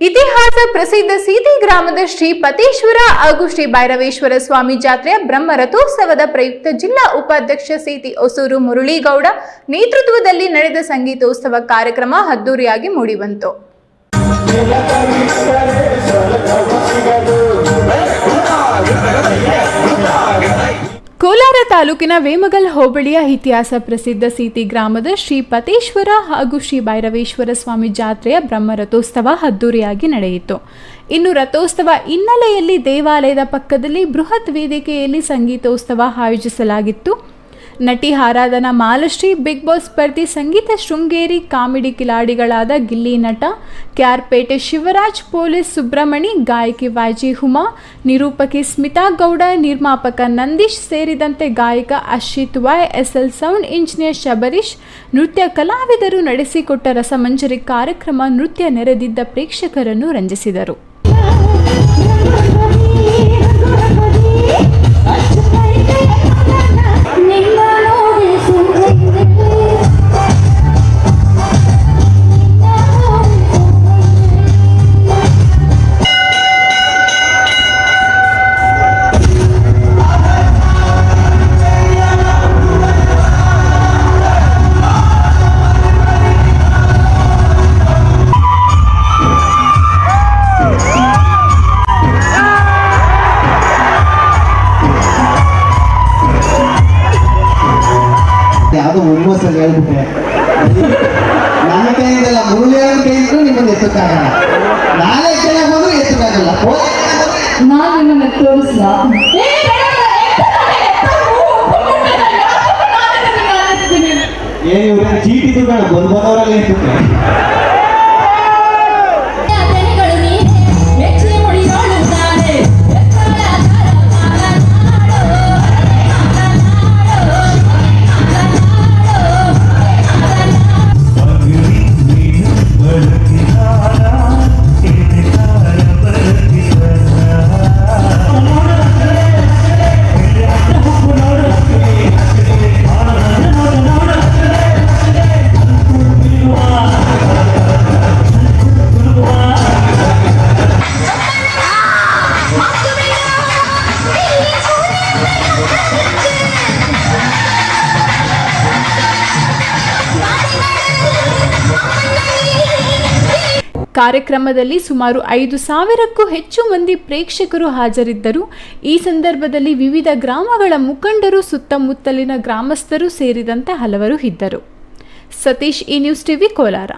ಇತಿಹಾಸ ಪ್ರಸಿದ್ಧ ಸೀತಿ ಗ್ರಾಮದ ಶ್ರೀ ಪತೇಶ್ವರ ಹಾಗೂ ಶ್ರೀ ಭೈರವೇಶ್ವರ ಸ್ವಾಮಿ ಜಾತ್ರೆಯ ಬ್ರಹ್ಮ ರಥೋತ್ಸವದ ಪ್ರಯುಕ್ತ ಜಿಲ್ಲಾ ಉಪಾಧ್ಯಕ್ಷ ಸೀತಿ ಹೊಸೂರು ಮುರಳೀಗೌಡ ನೇತೃತ್ವದಲ್ಲಿ ನಡೆದ ಸಂಗೀತೋತ್ಸವ ಕಾರ್ಯಕ್ರಮ ಅದ್ದೂರಿಯಾಗಿ ಮೂಡಿಬಂತು. ಕೋಲಾರ ತಾಲೂಕಿನ ವೇಮಗಲ್ ಹೋಬಳಿಯ ಇತಿಹಾಸ ಪ್ರಸಿದ್ಧ ಸೀತಿ ಗ್ರಾಮದ ಶ್ರೀ ಪತೇಶ್ವರ ಹಾಗೂ ಶ್ರೀ ಭೈರವೇಶ್ವರ ಸ್ವಾಮಿ ಜಾತ್ರೆಯ ಬ್ರಹ್ಮ ರಥೋತ್ಸವ ಅದ್ದೂರಿಯಾಗಿ ನಡೆಯಿತು. ಇನ್ನು ರಥೋತ್ಸವ ಹಿನ್ನೆಲೆಯಲ್ಲಿ ದೇವಾಲಯದ ಪಕ್ಕದಲ್ಲಿ ಬೃಹತ್ ವೇದಿಕೆಯಲ್ಲಿ ಸಂಗೀತೋತ್ಸವ ಆಯೋಜಿಸಲಾಗಿತ್ತು. ನಟಿ ಆರಾಧನಾ ಮಾಲಶ್ರೀ, ಬಿಗ್ ಬಾಸ್ ಸ್ಪರ್ಧಿ ಸಂಗೀತ ಶೃಂಗೇರಿ ಕಾಮಿಡಿ ಕಿಲಾಡಿಗಳಾದ ಗಿಲ್ಲಿ ನಟ, ಕ್ಯಾರ್ಪೇಟೆ ಶಿವರಾಜ್, ಪೊಲೀಸ್ ಸುಬ್ರಹ್ಮಣಿ, ಗಾಯಕಿ ವಾಜಿ ಹುಮಾ, ನಿರೂಪಕಿ ಸ್ಮಿತಾ ಗೌಡ, ನಿರ್ಮಾಪಕ ನಂದೀಶ್ ಸೇರಿದಂತೆ ಗಾಯಕ Ashith Y, SL sound engineer Shabarish, ನೃತ್ಯ ಕಲಾವಿದರು ನಡೆಸಿಕೊಟ್ಟ ರಸಮಂಜರಿ ಕಾರ್ಯಕ್ರಮ ನೃತ್ಯ ನೆರೆದಿದ್ದ ಪ್ರೇಕ್ಷಕರನ್ನು ರಂಜಿಸಿದರು. ಯಾವುದೋ ಹುಮ್ಮಸ್ಸಲ್ಲಿ ಹೇಳ್ಬಿಟ್ಟೆ ನನ್ನ ಕೈಯಿಂದಲ್ಲ ಮುರುಳಿಯವ್ರ ಕೈಯಿಂದಲೂ ನಿಮ್ಮನ್ನು ಎತ್ತಕ್ಕಾಗಲ್ಲ. ನಾಳೆ ಜನ ಬಂದರೂ ಎತ್ತಕ್ಕಾಗಲ್ಲ. ನಾನು ನಿಮ್ಮನ್ನು ತೋರಿಸ್ಲ ಏನು ದುಡ್ಡು ಬಂದು ಬಂದವರಲ್ಲಿ ಎತ್ತುತ್ತೆ ಕಾರ್ಯಕ್ರಮದಲ್ಲಿ ಸುಮಾರು ಐದು ಸಾವಿರಕ್ಕೂ ಹೆಚ್ಚು ಮಂದಿ ಪ್ರೇಕ್ಷಕರು ಹಾಜರಿದ್ದರು. ಈ ಸಂದರ್ಭದಲ್ಲಿ ವಿವಿಧ ಗ್ರಾಮಗಳ ಮುಖಂಡರು, ಸುತ್ತಮುತ್ತಲಿನ ಗ್ರಾಮಸ್ಥರು ಸೇರಿದಂತೆ ಹಲವರು ಇದ್ದರು. ಸತೀಶ್, ಈ ನ್ಯೂಸ್ ಟಿವಿ, ಕೋಲಾರ.